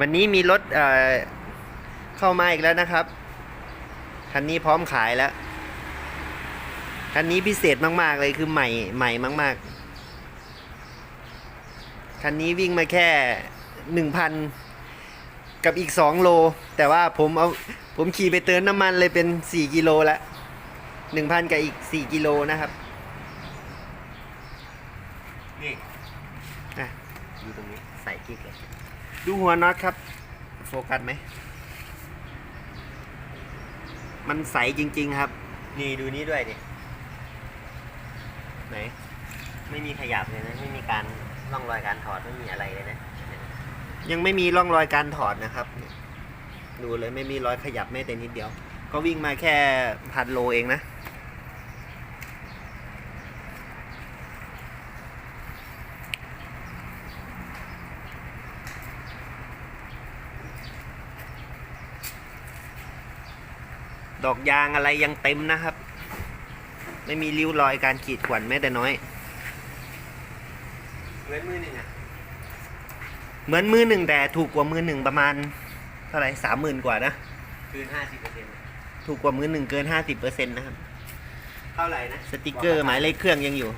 วันนี้มีรถเเข้ามาอีกแล้วนะครับ คันนี้พร้อมขายแล้ว คันนี้พิเศษมากๆเลยคือใหม่ใหม่มาก ๆ คันนี้วิ่งมาแค่หนึ่งพันกับอีกสองโล แต่ว่าผมเอาผมขี่ไปเติมน้ำมันเลยเป็นสี่กิโลละหนึ่งพันกับอีกสี่กิโลนะครับ นี่ อะดูตรงนี้ ใส่กิ๊กเลย ดูหัวน็อตครับ โฟกัสไหม มันใสจริง ๆ ครับ นี่ดูนี้ด้วยดิไหน ไม่มีขยับเลยนะ ไม่มีการร่องรอยการถอด ไม่มีอะไรเลยนะ ยังไม่มีร่องรอยการถอดนะครับ ดูเลยไม่มีรอยขยับแม้แต่นิดเดียว ก็วิ่งมาแค่พันโลเองนะ ดอกยางอะไรยังเต็มนะครับ ไม่มีริ้วรอยการขีดข่วนแม้แต่น้อย เหมือนมือหนึ่งอะเหมือนมือหนึ่งแต่ถูกกว่ามือหนึ่งประมาณเท่าไหร่สามหมื่นกว่านะคืนห้าสิบเปอร์เซ็นต์ถูกกว่ามือหนึ่งเกินห้าสิบเปอร์เซ็นต์นะครับ เท่าไหร่นะสติกเกอร์หมายเลขเครื่องยังอยู่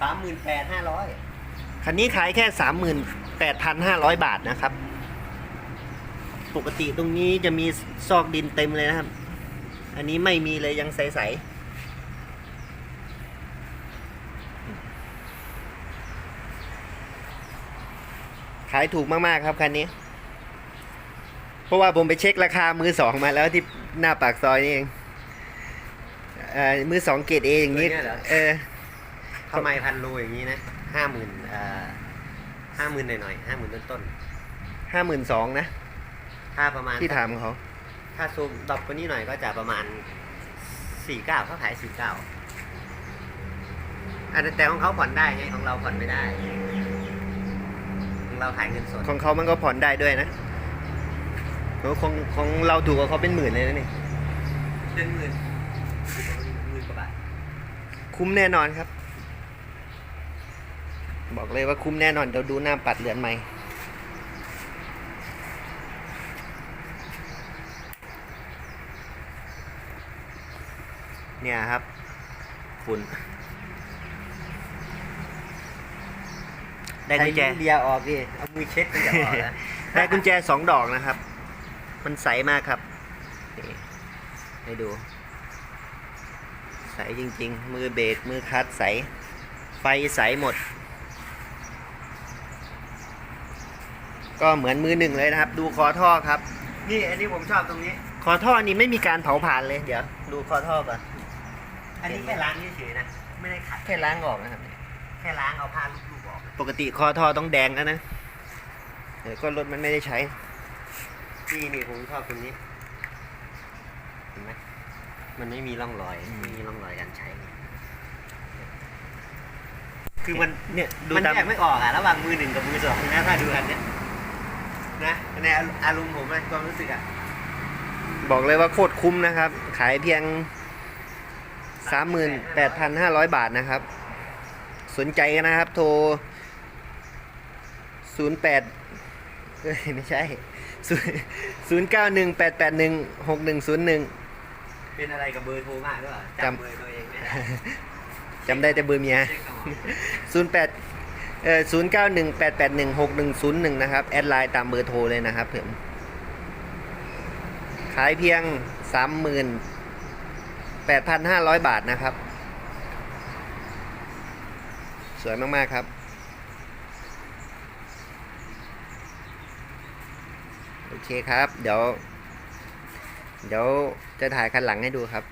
สามหมื่นแปดห้าร้อยคันนี้ขายแค่สามหมื่นแปดพันห้าร้อยบาทนะครับ ปกติตรงนี้จะมีซอกดินเต็มเลยนะครับ อันนี้ไม่มีเลยยังใสๆขายถูกมากๆครับคันนี้ เพราะว่าผมไปเช็คราคามือสองมาแล้วที่หน้าปากซอยนี่เองเอ่อมือสองเกรดเออย่างนี้ เออทำไมพันโลอย่างนี้นะห้าหมื่นเอ่อห้าหมื่นหน่อยๆห้าหมื่นต้นห้าหมื่นสองนะๆ ถ้าประมาณที่ถามเขาถ้าซูมดรอปกว่านี้หน่อยก็จะประมาณสี่เก้าเขาขายสี่เก้าอันแต่ของเขาผ่อนได้ไงของเราผ่อนไม่ได้ ของเราขายเงินสด ของเขามันก็ผ่อนได้ด้วยนะโอ้ของของเราถูกกว่าเขาเป็นหมื่นเลยนะนี่เดือนหมื่นหมื่นกว่าบาท คุ้มแน่นอนครับ บอกเลยว่าคุ้มแน่นอนเดี๋ยวดูหน้าปัดเหลือนใหม่ เนี่ยครับฝุ่นได้กุญแจใช้เลียออกดิเอามือเช็ดมันจะออกแล้วได้กุญแจสองดอกนะครับ มันใสมากครับนี่ให้ดู ใสจริง ๆ มือเบรกมือคลัดใส ไฟใสหมด ก็เหมือนมือหนึ่งเลยนะครับ ดูคอท่อครับ นี่อันนี้ผมชอบตรงนี้ คอท่อนี้ไม่มีการเผาผ่านเลยเดี๋ยว ดูคอท่อก่อน อันนี้แค่ล้างเฉยๆนะ ไม่ได้ขัด แค่ล้างออกนะครับ แค่ล้างเอาผ้าลูกๆออกปกติคอท่อต้องแดงแล้วนะเดี๋ยวก็รถมันไม่ได้ใช้นี่นี่ผมชอบตรงนี้ เห็นไหมมันไม่มีร่องรอยอืมไม่มีร่องรอยการใช้ คือมันเนี่ยดูมันตามแยกไม่ออกอะระหว่างมือหนึ่งกับมือสองนะถ้าดูกันเนี้ยนะในอารมณ์ผมนะความรู้สึกอะบอกเลยว่าโคตรคุ้มนะครับ ขายเพียง 38,500 บาทนะครับ สนใจกันนะครับโทร 08เอ้ยไม่ใช่ 0918816101 เป็นอะไรกับเบอร์โทรมากด้วยจำจำ เบอร์ตัวเองไม่ได้จำได้แต่เบอร์เมีย เช็คเอา08เอ่อ0918816101 นะครับ แอดไลน์ตามเบอร์โทรเลยนะครับผมขายเพียง 38,500 บาทนะครับ สวยมาก ๆ ครับ โอเคครับ เดี๋ยว เดี๋ยวจะถ่ายคันหลังให้ดูครับ